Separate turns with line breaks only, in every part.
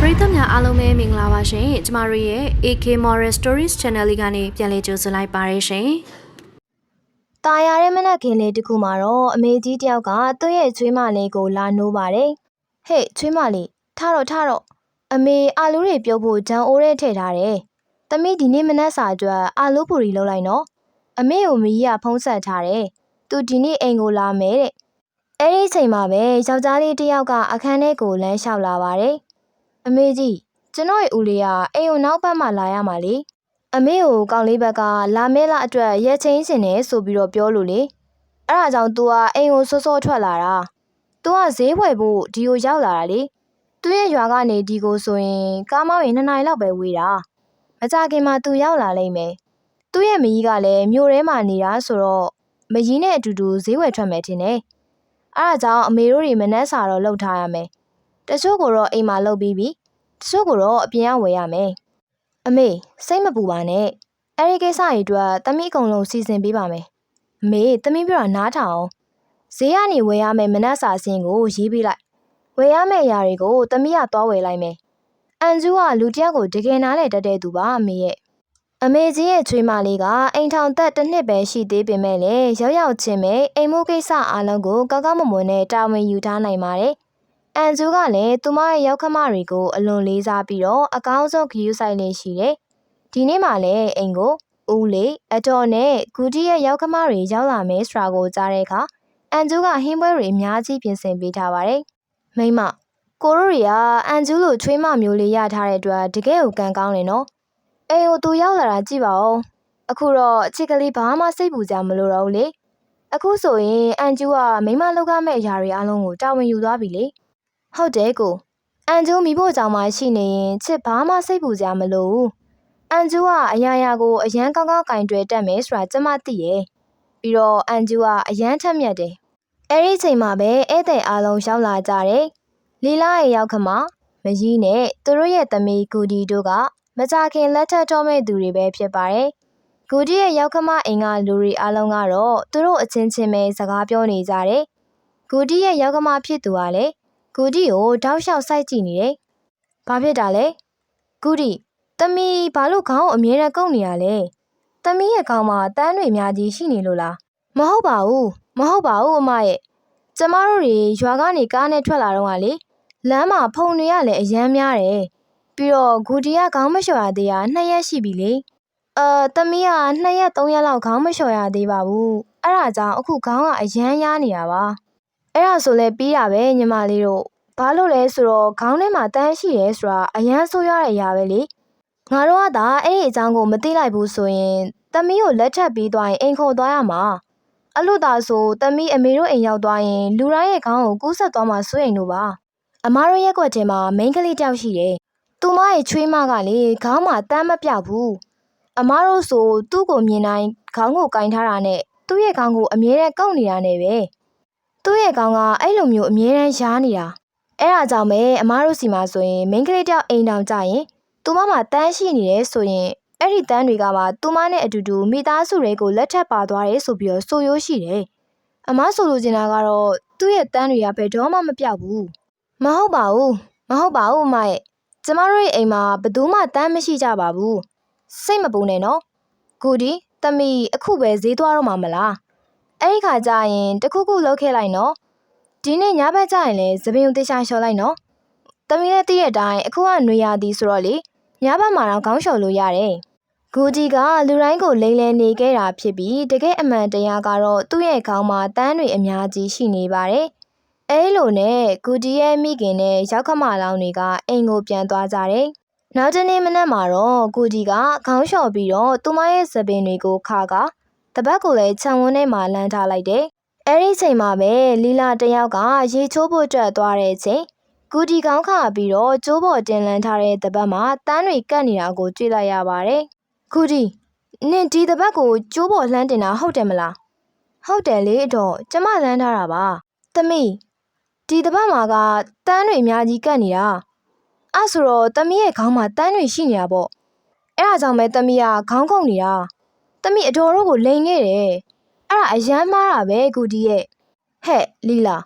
ပရိသတ်များအားလုံးပဲမင်္ဂလာပါရှင်ကျမတို့ရဲ့ AK Moral Stories Channel လေးကနေပြန်လည်ကြိုဆိုလိုက်ပါရရှင်
။ตายရတဲ့မနက်ခင်းလေးတစ်ခုမှာတော့အမေကြီးတယောက်ကသူ့ရဲ့ချွေးမလေးကိုလာနိုးပါတယ်။ဟေ့ချွေးမလေးထတော့ထတော့အမေအာလူတွေပြုတ်ဖို့ဂျန်အိုးထဲထည့်ထားတယ်။သမီးဒီနေ့မနက်စာအတွက်အာလူပူရီလုပ်လိုက်နော်။အမေကိုမကြီးကဖုံးဆက်ထားတယ်။သူဒီနေ့အိမ်ကိုလာမယ်တဲ့။အဲ့ဒီအချိန်မှာပဲယောက်ျားလေးတစ်ယောက်ကအခန်းထဲကိုလမ်းလျှောက်လာပါတယ်။ အမေကြီးကျွန်တော်ရဲ့ဦးလေးကအိမ်ကိုနောက်ဘက်မှလာရမှာလေ။ အမေကိုကောင်လေးဘက်ကလာမဲလာအတွက်ရက်ချင်းရှင်နေဆိုပြီးတော့ပြောလို့လေအဲ့ဒါကြောင့် तू ကအိမ်ကိုစောစောထွက်လာတာ तू ကဈေးဝယ်ဖို့ဒီကိုရောက်လာတာလေသူရဲ့ရွာကနေဒီကိုဆိုရင်ကားမောင်းရင်နှစ်နိုင်လောက်ပဲဝေးတာမကြခင်မှာ तू ရောက်လာလိမ့်မယ်သူ့ရဲ့မကြီးကလည်းမြို့ထဲမှာနေတာဆိုတော့မကြီးနဲ့အတူတူဈေးဝယ်ထွက်မယ်ထင်တယ်အဲ့ဒါကြောင့်အမေတို့တွေမနှက်စာတော့လှုပ်ထားရမယ် တချို့ကိုတော့အိမ်မှာလှုပ်ပြီးပြီတချို့ကိုတော့အပြင်ကဝယ်ရမယ်အမေစိတ်မပူပါနဲ့အဲ့ဒီကိစ္စတွေအတွက်တမီးအကုန်လုံးစီစဉ်ပေးပါမယ်အမေတမီးပြောတာနားထောင်အောင်ဈေးကနေဝယ်ရမယ့်မနက်စာစင်းကိုရေးပေးလိုက်ဝယ်ရမယ့်အရာတွေကိုတမီးကသွားဝယ်လိုက်မယ်အန်ကျူးကလူတစ်ယောက်ကိုတကယ်နားလဲတတ်တဲ့သူပါအမေရဲ့အမေကြီးရဲ့ချွေးမလေးကအိမ်ထောင်သက်တစ်နှစ်ပဲရှိသေးပေမဲ့လည်းရောက်ရောက်ချင်းပဲအိမ်မိုးကိစ္စအားလုံးကိုကောက်ကောက်မွန်မွန်နဲ့တာဝန်ယူထားနိုင်ပါတယ် အန်ကျူးကလည်းသူမရဲ့ရောက်ခမတွေကိုအလွန်လေးစားပြီးတော့အကောင်းဆုံးဂရုစိုက်လေးရှိတယ်။ဒီနေ့မှလည်းအိမ်ကိုဦးလေးအတော်နဲ့ဂူတီရဲ့ရောက်ခမတွေရောက်လာမယ်ဆိုတာကိုကြားတဲ့အခါအန်ကျူးကဟင်းပွဲတွေအများကြီးပြင်ဆင်ပေးထားပါတယ်။မိမကိုရိုရီကအန်ကျူးလိုချွေးမမျိုးလေးရထားတဲ့အတွက်တကယ်ကိုကံကောင်းတယ်နော်။အိမ်ကိုသူရောက်လာတာကြည့်ပါဦး။အခုတော့အချစ်ကလေးဘာမှစိတ်ပူကြမလို့တော့ဘူးလေ။အခုဆိုရင်အန်ကျူးကမိမလောက်ကမဲ့အရာတွေအလုံးကိုတာဝန်ယူသွားပြီလေ။ ဟုတ်တယ်ကိုအန်ကျူးမိဖို့ကြောင့်မှရှိနေရင်ချစ်ဘာမှစိတ်ပူကြမလို့ဘူး။အန်ကျူကအရာရာကိုအရန်ကောင်းကောင်းကင်တွယ်တတ်မယ်ဆိုတာကျမသိရဲ့ပြီးတော့အန်ကျူကအရန်ထက်မြက်တယ်အဲ့ဒီအချိန်မှာပဲဧည့်သည်အားလုံးရောက်လာကြတယ်လီလာရဲ့ရောက်ခမမကြီးနဲ့သူတို့ရဲ့သမီးဂူဒီတို့ကမကြခင်လက်ထပ်တော်မဲ့သူတွေပဲဖြစ်ပါတယ်ဂူဒီရဲ့ရောက်ခမအိမ်ကလူတွေအားလုံးကတော့သူတို့အချင်းချင်းပဲစကားပြောနေကြတယ်ဂူဒီရဲ့ရောက်ခမဖြစ်သူကလည်း ဂူဒီကိုတောက်လျှောက်စိုက်ကြည့်နေတယ်ဘာဖြစ်တာလဲဂူဒီ။တမီဘာလို့ခေါင်းကိုအမြဲတမ်းကုပ်နေရလဲ။တမီရဲ့ခေါင်းမှာတန်းတွေအများကြီးရှိနေလို့လား။မဟုတ်ပါဘူး။မဟုတ်ပါဘူးအမရဲ့။ကျမတို့တွေရွာကနေကားနဲ့ထွက်လာတော့ကလေလမ်းမှာဖုန်တွေကလည်းအယမ်းများတယ်။ပြီးတော့ဂူတီကခေါင်းမလျှော်ရသေးတာနှစ်ရက်ရှိပြီလေ။အာတမီကနှစ်ရက်သုံးရက်လောက်ခေါင်းမလျှော်ရသေးပါဘူး။အဲ့ဒါကြောင့်အခုခေါင်းကအယမ်းရားနေတာပါ။ အဲ့ဒါဆိုလဲပြီးတာပဲညီမလေးတို့။ဘာလို့လဲဆိုတော့ခေါင်းထဲမှာတန်းရှိရဲဆိုတာအယမ်းဆိုးရတဲ့အရာပဲလေ။ငါတို့ကသာအဲ့ဒီအကြောင်းကိုမသိလိုက်ဘူးဆိုရင်တမီးကိုလက်ထပ်ပြီးသွားရင်အိမ်ခေါ်သွားရမှာအလို့သာဆိုတမီးအမေတို့အိမ်ရောက်သွားရင်လူတိုင်းရဲ့ခေါင်းကိုကူးဆက်သွားမှာစိုးရိမ်လို့ပါအမားတို့ရက်ကွက်ထဲမှာမိန်းကလေးတယောက်ရှိတယ်သူမရဲ့ချွေးမကလေခေါင်းမှာတမ်းမပြောက်ဘူးအမားတို့ဆိုသူ့ကိုမြင်တိုင်းခေါင်းကိုကင်ထားတာနဲ့သူ့ရဲ့ခေါင်းကိုအမြဲတမ်းကောက်နေတာနဲ့ပဲ သူ့ရဲ့ခေါင်းကအဲ့လိုမျိုးအမြဲတမ်းရားနေတာအဲ့ဒါကြောင့်ပဲအမားတို့စီမှာဆိုရင်မိန်းကလေးတယောက်အိမ်တောင်ကြရင်သူမမှာတန်းရှိနေတယ်ဆိုရင်အဲ့ဒီတန်းတွေကမှသူမနဲ့အတူတူမိသားစုတွေကိုလက်ထပ်ပါသွားတယ်ဆိုပြီးတော့ဆိုရိုးရှိတယ်။အမဆိုလိုချင်တာကတော့သူ့ရဲ့တန်းတွေကဘယ်တော့မှမပြောက်ဘူး။မဟုတ်ပါဘူး။မဟုတ်ပါဘူးအမရဲ့။ကျမတို့ရဲ့အိမ်မှာဘယ်သူမှတန်းမရှိကြပါဘူး။စိတ်မပူနဲ့နော်။ကိုဒီတမီအခုပဲဈေးသွားတော့မှာမလား။ အဲ့ဒီခါကျရင်တခုခုလုပ်ခဲ့လိုက်နော်။ဒီနေ့ညဘက်ကျရင်လည်းသပင်ကိုတေချာလျှော်လိုက်နော်။တမီးလည်းသိတဲ့အတိုင်းအခုကຫນွေရသည်ဆိုတော့လေညဘက်မှာတော့ခေါင်းလျှော်လို့ရတယ်။ဂူတီကလူတိုင်းကိုလိမ့်လဲနေခဲ့တာဖြစ်ပြီးတကယ်အမှန်တရားကတော့သူ့ရဲ့ခေါင်းမှာတန်းတွေအများကြီးရှိနေပါတယ်။အဲလိုနဲ့ဂူတီရဲ့မိခင်နဲ့ရောက်ခမလောင်တွေကအိမ်ကိုပြန်သွားကြတယ်။နောက်တနေ့မနက်မှာတော့ဂူတီကခေါင်းလျှော်ပြီးတော့သူမရဲ့သပင်တွေကိုခါက တပတ်ကိုလည်းခြံဝန်းထဲမှာလမ်းထားလိုက်တယ်။အဲဒီချိန်မှာပဲလီလာတယောက်ကရေချိုးဖို့အတွက်သွားတဲ့အချိန်ဂူတီကောင်းခါပြီးတော့ကျိုးပေါ်တင်လန်းထားတဲ့တပတ်မှာတန်းတွေကတ်နေတာကိုတွေ့လိုက်ရပါတယ်။ဂူတီနင်ဒီတပတ်ကိုကျိုးပေါ်လှမ်းတင်တာဟုတ်တယ်မလား။ဟုတ်တယ်လေအတော့ကျမလှမ်းထားတာပါ။သမီးဒီတပတ်မှာကတန်းတွေအများကြီးကတ်နေတာ။အဲ့ဆိုတော့သမီးရဲ့ခေါင်းမှာတန်းတွေရှိနေတာပေါ့။အဲ့ဒါကြောင့်ပဲသမီးကခေါင်းခုန်နေတာ။ သမီးအတော်တို့ကိုလိန်ခဲ့တယ်။အဲ့ဒါအယမ်းမားတာပဲဂူတီရဲ့။ဟဲ့လီလာ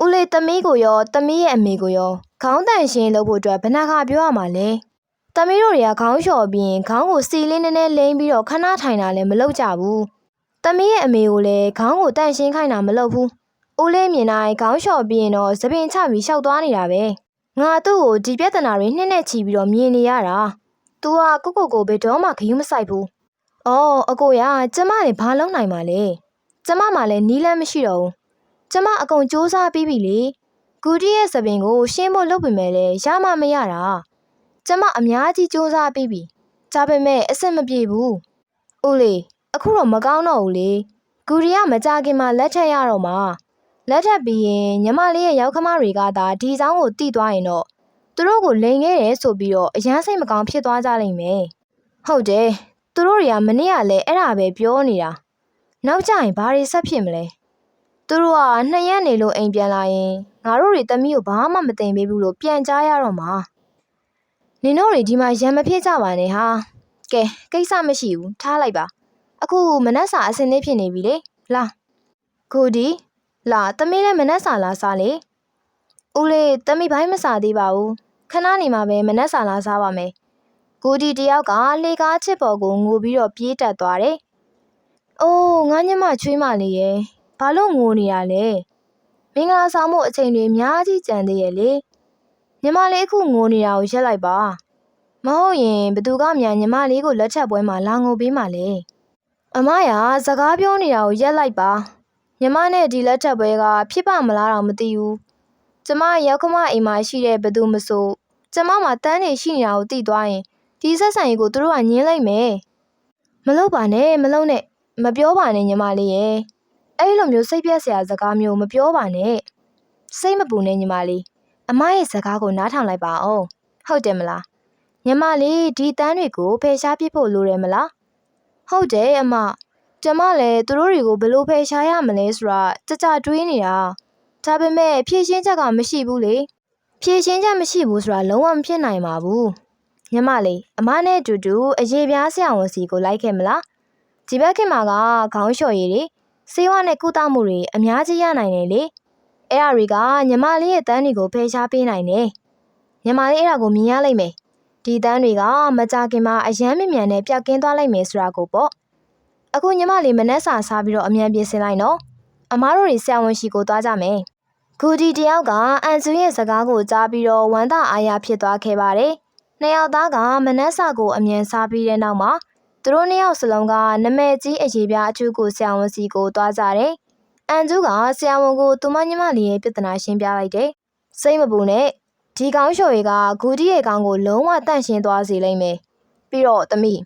ဦးလေးသမီးကိုရောသမီးရဲ့အမေကိုရောခေါင်းတန်ရှင်လုပ်ဖို့အတွက်ဘယ်နှခါပြောရမှာလဲ။သမီးတို့တွေကခေါင်းလျှော်ပြီးရင်ခေါင်းကိုစီလေးနည်းနည်းလိမ့်ပြီးတော့ခဏထိုင်တာလည်းမလုပ်ကြဘူး။သမီးရဲ့အမေကိုလည်းခေါင်းကိုတန်ရှင်းခိုင်းတာမလုပ်ဘူး။ဦးလေးမြင်တိုင်းခေါင်းလျှော်ပြီးရင်တော့သပင်ချပြီးရှောက်သွားနေတာပဲ။ငါသူ့ကိုဒီပြဿနာတွေနှစ်နဲ့ချီပြီးတော့မြင်နေရတာ။ तू ကကိုကိုကိုဘယ်တော့မှခယူးမဆိုင်ဘူး။ အော်အကိုရကျမလည်းဘာလုပ်နိုင်မှာလဲ။ကျမမှလည်းနီးလန်းမရှိတော့ဘူး။ကျမအကုန်စူးစမ်းပြီးပြီလေ။ဂူတီရဲ့သပင်ကိုရှင်းဖို့လုပ်ပေမဲ့လည်းရမှမရတာ။ကျမအများကြီးစူးစမ်းပြီးပြီ။ဒါပေမဲ့အဆင်မပြေဘူး။ဦးလေးအခုတော့မကောင်းတော့ဘူးလေ။ဂူတီကမကြခင်မှာလက်ထက်ရတော့မှာ။လက်ထက်ပြီးရင်ညီမလေးရဲ့ရောက်ခမတွေကသာဒီဆောင်ကိုတီးသွားရင်တော့သူတို့ကိုလိန်ခဲ့တယ်ဆိုပြီးတော့အရန်စိတ်မကောင်းဖြစ်သွားကြလိမ့်မယ်။ဟုတ်တယ်။ သူတို့တွေကမနေ့ကလည်းအဲ့ဒါပဲပြောနေတာ။နောက်ကျရင်ဘာတွေဆက်ဖြစ်မလဲ။သူတို့ကနှစ်ရက်နေလို့အိမ်ပြန်လာရင်ငါတို့တွေတမီးကိုဘာမှမသိပေးဘူးလို့ပြန်ကြားရတော့မှာ။နင်တို့တွေဒီမှာရံမဖြစ်ကြပါနဲ့ဟာ။ကဲကိစ္စမရှိဘူးထားလိုက်ပါ။အခုမနက်စာအစင်းလေးဖြစ်နေပြီလေ။လာ။ကိုဒီလာတမီးလည်းမနက်စာလာစားလေ။ဦးလေးတမီးဘိုင်းမစားသေးပါဘူး။ခဏနေမှာပဲမနက်စာလာစားပါမယ်။ ကိုဒီတယောက်ကလေကားချစ်ပေါ်ကိုငိုပြီးတော့ပြေးတက်သွားတယ်။အိုးငါညမချွေးမလေးရဲ့ဘာလို့ငိုနေရလဲ။မင်္ဂလာဆောင်မှုအချိန်တွေအများကြီးကြံသေးရဲ့လေ။ညီမလေးအခုငိုနေတာကိုရက်လိုက်ပါ။မဟုတ်ရင်ဘသူကမြန်ညီမလေးကိုလက်ထပ်ပွဲမှာလာငိုပေးမှလဲ။အမရစကားပြောနေတာကိုရက်လိုက်ပါ။ညီမနဲ့ဒီလက်ထပ်ပွဲကဖြစ်ပါမလားတော့မသိဘူး။ကျမရောက်ခမအိမ်မှာရှိတဲ့ဘသူမဆိုကျမမှာတန်းနေရှိနေတာကိုသိသွားရင် ဒီဆက်ဆံရေးကိုသူတို့ကညင်းလိုက်မယ်။မလုပ်ပါနဲ့မလုပ်နဲ့မပြောပါနဲ့ညီမလေးရဲ့။အဲ့လိုမျိုးစိတ်ပြက်စရာစကားမျိုးမပြောပါနဲ့။စိတ်မပူနဲ့ညီမလေး။အမရဲ့စကားကိုနားထောင်လိုက်ပါအောင်။ဟုတ်တယ်မလား။ညီမလေးဒီတန်းတွေကိုဖယ်ရှားပြစ်ဖို့လိုတယ်မလား။ဟုတ်တယ်အမ။ကျမလည်းသူတို့တွေကိုဘယ်လိုဖယ်ရှားရမလဲဆိုတာကြကြတွေးနေတာ။ဒါပေမဲ့ဖြည့်ရှင်းချက်ကမရှိဘူးလေ။ဖြည့်ရှင်းချက်မရှိဘူးဆိုတာလုံးဝမဖြစ်နိုင်ပါဘူး။ ညီမလေးအမနဲ့အတူတူအရေးပြားဆရာဝန်စီကိုလိုက်ခဲ့မလား။ဒီဘက်ခင်မှာကခေါင်းလျှော်ရည်တွေဆေးဝါးနဲ့ကုသမှုတွေအများကြီးရနိုင်တယ်လေ။အဲ့ဒါတွေကညီမလေးရဲ့တန်းတွေကိုဖယ်ရှားပေးနိုင်တယ်။ညီမလေးအဲ့ဒါကိုမြင်ရလိမ့်မယ်။ဒီတန်းတွေကမကြခင်မှာအယမ်းမြမြန်နဲ့ပြောက်ကင်းသွားလိမ့်မယ်ဆိုတာကိုပေါ့။အခုညီမလေးမနှက်စာစားပြီးတော့အမြန်ပြင်ဆင်လိုက်နော်။အမားတို့တွေဆရာဝန်ရှိကိုသွားကြမယ်။ဂူဒီတယောက်ကအန်ဇူရဲ့စကားကိုကြားပြီးတော့ဝမ်းသာအားရဖြစ်သွားခဲ့ပါတယ်။ နှစ်ယောက်သားကမနှက်စာကိုအမြန်စားပြီးတဲ့နောက်မှာသူတို့နှစ်ယောက်စလုံးကနမဲကြီးအရေးပြားအချူကိုဆရာဝန်စီကိုသွားကြတယ်။အန်ကျူးကဆရာဝန်ကိုသူမညီမလေးရဲ့ပြဿနာရှင်းပြလိုက်တယ်။စိတ်မပူနဲ့ဒီကောင်းလျှော်ရီကဂူဒီရဲ့ကောင်းကိုလုံးဝတန့်ရှင်းသွားစေလိမ့်မယ်။ပြီးတော့သမီး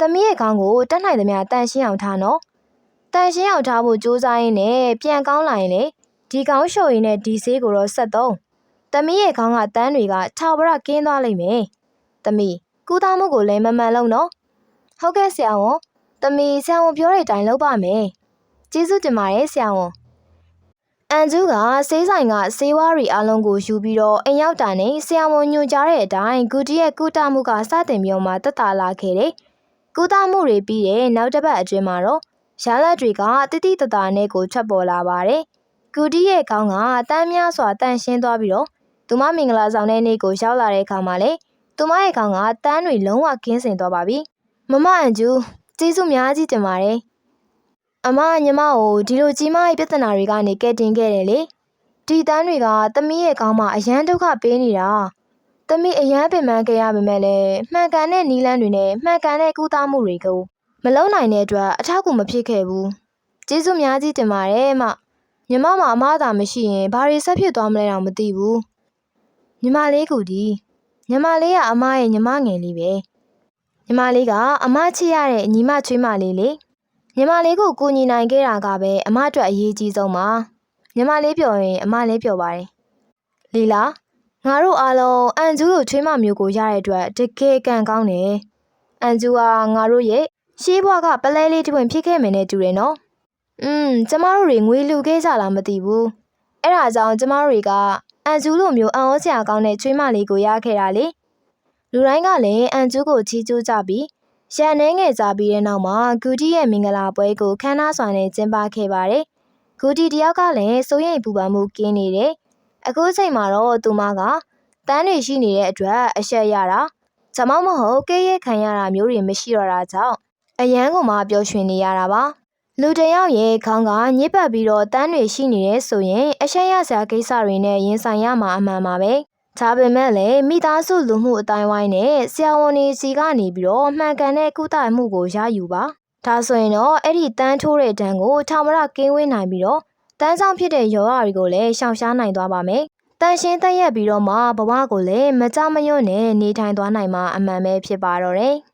သမီးရဲ့ကောင်းကိုတတ်နိုင်သမျှတန့်ရှင်းအောင်ထားနော်။တန့်ရှင်းအောင်ထားဖို့ကြိုးစားရင်းနဲ့ပြန်ကောင်းလာရင်လေဒီကောင်းလျှော်ရီနဲ့ဒီဆေးကိုတော့ဆက်သုံး။သမီးရဲ့ကောင်းကတန်းတွေကထောက်ပရကင်းသွားလိမ့်မယ်။ သမီးကုသမှုကိုလည်းမမှန်လို့နော်။ဟုတ်ကဲ့ဆရာဝန်။တမီဆရာဝန်ပြောတဲ့အတိုင်းလုပ်ပါမယ်။ကျေးဇူးတင်ပါတယ်ဆရာဝန်။အန်ကျူးကဆေးဆိုင်ကဆေးဝါးတွေအလုံးကိုယူပြီးတော့အိမ်ရောက်တာနဲ့ဆရာဝန်ညွှန်ကြားတဲ့အတိုင်းဂူတီရဲ့ကုသမှုကစတင်ပြီးတော့မှတက်တာလာခဲ့တယ်။ကုသမှုတွေပြီးတဲ့နောက်တစ်ပတ်အတွင်းမှာတော့ရလဒ်တွေကတိတိတသားနဲ့ကိုထွက်ပေါ်လာပါတယ်။ဂူတီရဲ့ခေါင်းကတန်းများစွာတန့်ရှင်းသွားပြီးတော့သူမမင်္ဂလာဆောင်တဲ့နေ့ကိုရောက်လာတဲ့အခါမှာလေ သူမရဲ့ခေါင်းကတန်းတွေလုံးဝကင်းစင်သွားပါပြီ။မမအန်ကျူကျေးဇူးများကြီးတင်ပါတယ်။အမညီမကိုဒီလိုကြီးမားတဲ့ပြဿနာတွေကနေကယ်တင်ခဲ့တယ်လေ။ဒီတန်းတွေကသမီးရဲ့ကောင်းမှအရန်ဒုက္ခပေးနေတာ။သမီးအရန်ပင်ပန်းခဲ့ရပေမဲ့လည်းမှန်ကန်တဲ့နီလန်းတွေနဲ့မှန်ကန်တဲ့ကုသမှုတွေကိုမလုံနိုင်တဲ့အတွက်အထောက်အကူမဖြစ်ခဲ့ဘူး။ကျေးဇူးများကြီးတင်ပါတယ်အမ။ညီမမအမသာမရှိရင်ဘာတွေဆက်ဖြစ်သွားမလဲတော့မသိဘူး။ညီမလေးကူဒီ ညီမလေးကအမရဲ့ညီမငယ်လေးပဲ။ညီမလေးကအမချစ်ရတဲ့ညီမချွေးမလေးလေညီမလေးကိုကူညီနိုင်ခဲ့တာကပဲအမအတွက်အရေးကြီးဆုံးပါညီမလေးပြောရင်အမလည်းပြောပါတယ်လီလာငါတို့အားလုံးအန်ကျူးတို့ချွေးမမျိုးကိုရတဲ့အတွက်တကယ်ကံကောင်းတယ်အန်ကျူးကငါတို့ရဲ့ရှေးဘွားကပလဲလေးတစ်ပွင့်ဖြစ်ခဲ့မယ်နဲ့တူတယ်နော်อืมကျမတို့တွေငွေလူခဲ့ကြလားမသိဘူးအဲ့ဒါကြောင့်ကျမတို့တွေက အန်ကျူးလိုမျိုးအံ့ဩစရာကောင်းတဲ့ချွေးမလေးကိုရခဲ့တာလေလူတိုင်းကလည်းအန်ကျူးကိုချီးကျူးကြပြီးရန်နှဲငယ်ကြပြီးတဲ့နောက်မှာဂူတီရဲ့မင်္ဂလာပွဲကိုခမ်းနားစွာနဲ့ကျင်းပခဲ့ပါတယ်။ဂူတီတယောက်ကလည်းစိုးရိမ်ပူပန်မှုကင်းနေတယ်။အခုချိန်မှာတော့သူမကတန်းတွေရှိနေတဲ့အတွက်အရှက်ရတာ။ဒါမှမဟုတ်ကေးရဲခံရတာမျိုးတွေမရှိတော့တာကြောင့်အရန်ကမှပျော်ရွှင်နေရတာပါ။ လူတစ်ယောက်ရဲ့ခေါင်းကညစ်ပတ်ပြီးတော့တန်းတွေရှိနေတယ်ဆိုရင်အရှက်ရစရာကိစ္စတွေနဲ့ရင်ဆိုင်ရမှာအမှန်ပါပဲ။ဒါပေမဲ့လည်းမိသားစုလူမှုအတိုင်းဝိုင်းနဲ့ဆရာဝန်တွေစီကနေပြီးတော့မှန်ကန်တဲ့ကုသမှုကိုရယူပါ။ဒါဆိုရင်တော့အဲ့ဒီတန်းထိုးတဲ့တန်းကိုထာဝရကင်းဝေးနိုင်ပြီးတော့တန်းဆောင်ဖြစ်တဲ့ရောဂါတွေကိုလည်းရှောင်ရှားနိုင်သွားပါမယ်။တန်ရှင်းတက်ရက်ပြီးတော့မှဘဝကိုလည်းမကြမညွန့်နဲ့နေထိုင်သွားနိုင်မှာအမှန်ပဲဖြစ်ပါတော့တယ်။